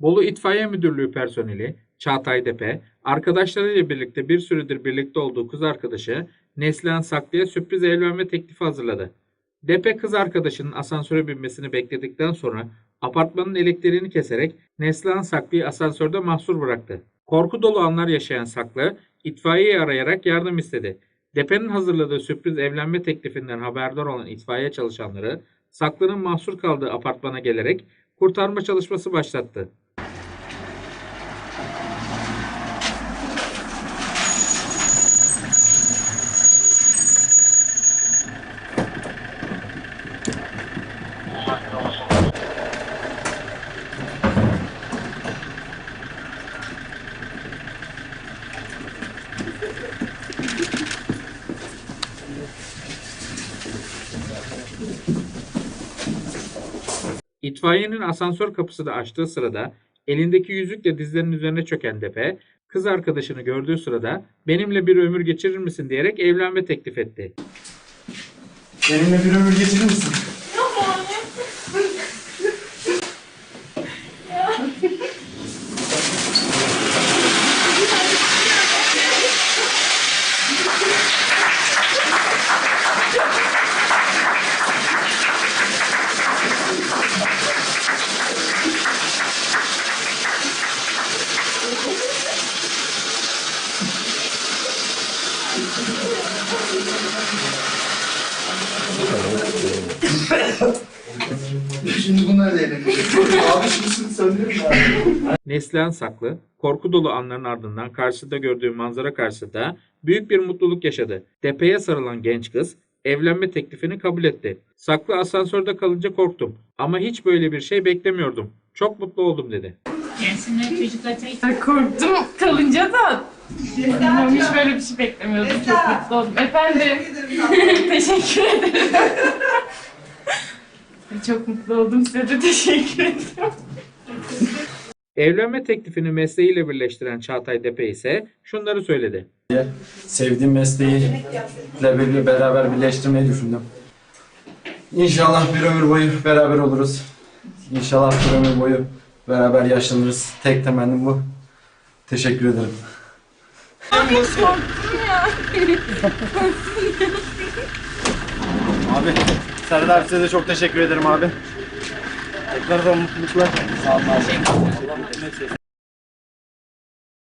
Bolu İtfaiye Müdürlüğü personeli Çağatay Depe, arkadaşlarıyla birlikte bir süredir birlikte olduğu kız arkadaşı Neslihan Saklı'ya sürpriz evlenme teklifi hazırladı. Depe kız arkadaşının asansöre binmesini bekledikten sonra apartmanın elektriğini keserek Neslihan Saklı'yı asansörde mahsur bıraktı. Korku dolu anlar yaşayan Saklı, itfaiyeyi arayarak yardım istedi. Depe'nin hazırladığı sürpriz evlenme teklifinden haberdar olan itfaiye çalışanları, Saklı'nın mahsur kaldığı apartmana gelerek kurtarma çalışması başlattı. İtfaiyenin asansör kapısını açtığı sırada elindeki yüzükle dizlerinin üzerine çöken Depe, kız arkadaşını gördüğü sırada benimle bir ömür geçirir misin diyerek evlenme teklif etti. Benimle bir ömür geçirir misin? Şimdi bunlar da eğlenecek. Abi söndürün abi. Neslihan Saklı, korku dolu anların ardından karşıda gördüğü manzara karşısında büyük bir mutluluk yaşadı. Depe'ye sarılan genç kız evlenme teklifini kabul etti. Saklı asansörde kalınca korktum ama hiç böyle bir şey beklemiyordum. Çok mutlu oldum dedi. Gelsinler çocuklar çay. Korktum kalınca da. Bilmiyorum hiç böyle bir şey beklemiyordum. Çok mutlu oldum. Efendim. teşekkür ederim. Çok mutlu oldum. Size de teşekkür ederim. Evlenme teklifini mesleğiyle birleştiren Çağatay Depe ise şunları söyledi. Sevdiğim mesleği bir beraber birleştirmeyi düşündüm. İnşallah bir ömür boyu beraber oluruz. İnşallah bir ömür boyu beraber yaşlanırız. Tek temennim bu. Teşekkür ederim. abi Serdar size de çok teşekkür ederim abi. Tekrardan mutluluklar. Sağ olun abi.